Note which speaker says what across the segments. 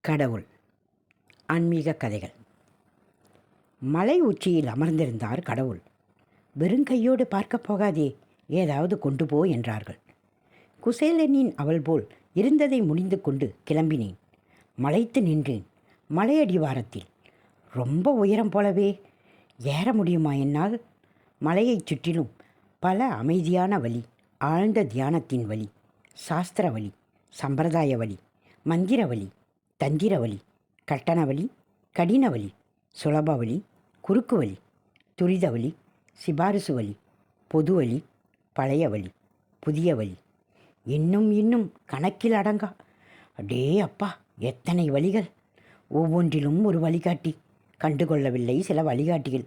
Speaker 1: கடவுள். ஆன்மீக கதைகள். மலை உச்சியில் அமர்ந்திருந்தார் கடவுள். வெறுங்கையோடு பார்க்கப் போகாதே ஏதாவது கொண்டு போ என்றார்கள். குசேலனின் அவள் போல் இருந்ததை முடிந்து கொண்டு கிளம்பினேன். மலைத்து நின்றேன். மலையடிவாரத்தில் ரொம்ப உயரம் போலவே. ஏற முடியுமா என்னால்? மலையைச் சுற்றிலும் பல அமைதியான வழி ஆழ்ந்த தியானத்தின் வழி சாஸ்திர வழி சம்பிரதாய வழி மந்திர வழி தந்திர கட்டணவழி கட்டண சுலபவழி கடின வழி சுலப குறுக்கு வழி துரித வழி சிபாரிசு வழி பொது வழி பழைய வழி புதிய வழி இன்னும் இன்னும் கணக்கில் அடங்கா. அடே அப்பா எத்தனை வழிகள்? ஒவ்வொன்றிலும் ஒரு வழிகாட்டி. கண்டுகொள்ளவில்லை சில வழிகாட்டிகள்.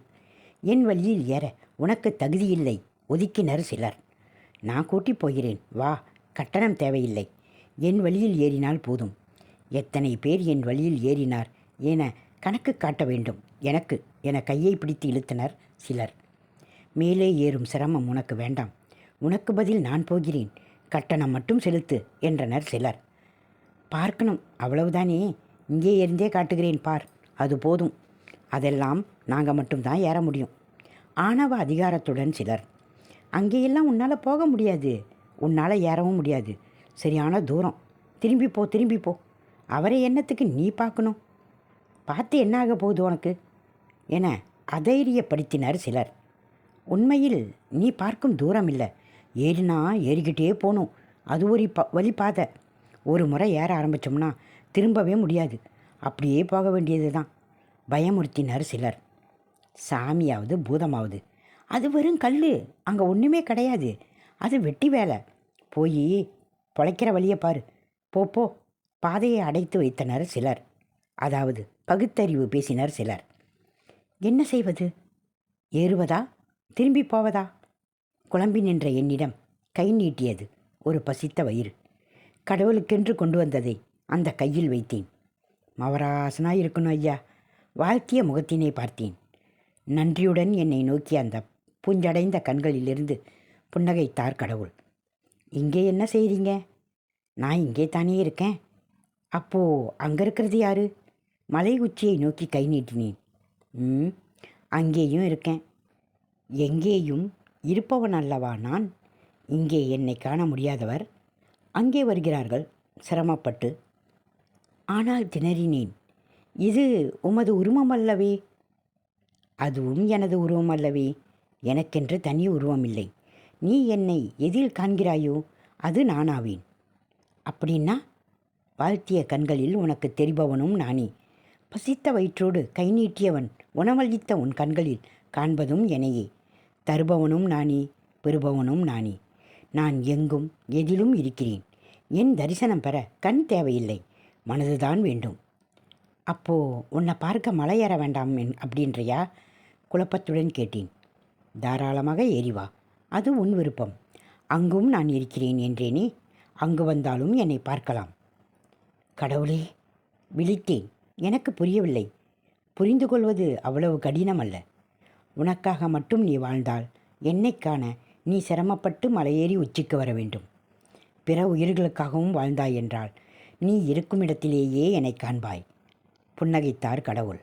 Speaker 1: என் வழியில் ஏற உனக்கு தகுதியில்லை ஒதுக்கினர் சிலர். நான் கூட்டி போகிறேன் வா கட்டணம் தேவையில்லை. என் வழியில் ஏறினால் போதும். எத்தனை பேர் என் வழியில் ஏறினார் என கணக்கு காட்ட வேண்டும். எனக்கு என கையை பிடித்து இழுத்தனர் சிலர். மேலே ஏறும் சிரமம் உனக்கு வேண்டாம். உனக்கு பதில் நான் போகிறேன். கட்டணம் மட்டும் செலுத்து என்றனர் சிலர். பார்க்கணும் அவ்வளவுதானே. இங்கே இருந்தே காட்டுகிறேன் பார். அது போதும். அதெல்லாம் நாங்கள் மட்டும்தான் ஏற முடியும். ஆணவ அதிகாரத்துடன் சிலர். அங்கேயெல்லாம் உன்னால் போக முடியாது. உன்னால் ஏறவும் முடியாது. சரியான தூரம். திரும்பி போ திரும்பி போ. அவரை என்னத்துக்கு நீ பார்க்கணும்? பார்த்து என்ன ஆக போகுது உனக்கு? என அதைரியப்படுத்தினார் சிலர். உண்மையில் நீ பார்க்கும் தூரம் இல்லை. ஏறினா ஏறிக்கிட்டே போகணும் அது ஒரு ப வழி பாதை. ஒரு முறை ஏற ஆரம்பித்தோம்னா திரும்பவே முடியாது. அப்படியே போக வேண்டியது தான் பயமுறுத்தினார் சிலர். சாமியாவது பூதமாவது. அது வெறும் கல் அங்கே ஒன்றுமே கிடையாது. அது வெட்டி வேலை. போய் பொழைக்கிற வழியை பாரு. போ. பாதையை அடைத்து வைத்தனர் சிலர். அதாவது பகுத்தறிவு பேசினர் சிலர். என்ன செய்வது? ஏறுவதா? திரும்பி போவதா? குழம்பி நின்ற என்னிடம் கை நீட்டியது ஒரு பசித்த வயிறு. கடவுளுக்கென்று கொண்டு வந்ததை அந்த கையில் வைத்தேன். மவராசனாக இருக்கணும் ஐயா. வாழ்த்திய முகத்தினை பார்த்தேன். நன்றியுடன் என்னை நோக்கி அந்த பூஞ்சடைந்த கண்களிலிருந்து புன்னகைத்தார் கடவுள். இங்கே என்ன செய்கிறீங்க நான் இங்கே தானே இருக்கேன். அப்போது அங்கே இருக்கிறது யாரு? மலை உச்சியை நோக்கி கை நீட்டினேன். ம் அங்கேயும் இருக்கேன். எங்கேயும் இருப்பவன் அல்லவா நான்? இங்கே என்னை காண முடியாதவர். அங்கே வருகிறார்கள் சிரமப்பட்டு. ஆனால் திணறினேன். இது உமது உருவம் அல்லவே? அதுவும் எனது உருவம் அல்லவே. எனக்கென்று தனி உருவம் இல்லை நீ என்னை எதில் காண்கிறாயோ அது நானாவேன். அப்படின்னா வாழ்த்திய கண்களில் உனக்கு தெரிபவனும் நானே. பசித்த வயிற்றோடு கை நீட்டியவன் உணவளித்த உன் கண்களில் காண்பதும் எனையே தருபவனும் நானே பெறுபவனும் நானே. நான் எங்கும் எதிலும் இருக்கிறேன். என் தரிசனம் பெற கண் தேவையில்லை. மனதுதான் வேண்டும். அப்போ உன்னை பார்க்க மலையேற வேண்டாம் என் அப்படின்றியா? குழப்பத்துடன் கேட்டேன். தாராளமாக ஏறிவா அது உன் விருப்பம். அங்கும் நான் இருக்கிறேன் என்றேனே? அங்கு வந்தாலும் என்னை பார்க்கலாம். கடவுளே விழித்தேன். எனக்கு புரியவில்லை. புரிந்து கொள்வது அவ்வளவு கடினம் அல்ல உனக்காக மட்டும் நீ வாழ்ந்தால் என்னைக்கான நீ சிரமப்பட்டு மலையேறி உச்சிக்கு வர வேண்டும். பிற உயிர்களுக்காகவும் வாழ்ந்தாய் என்றால் நீ இருக்கும் இடத்திலேயே என்னை காண்பாய். புன்னகைத்தார் கடவுள்.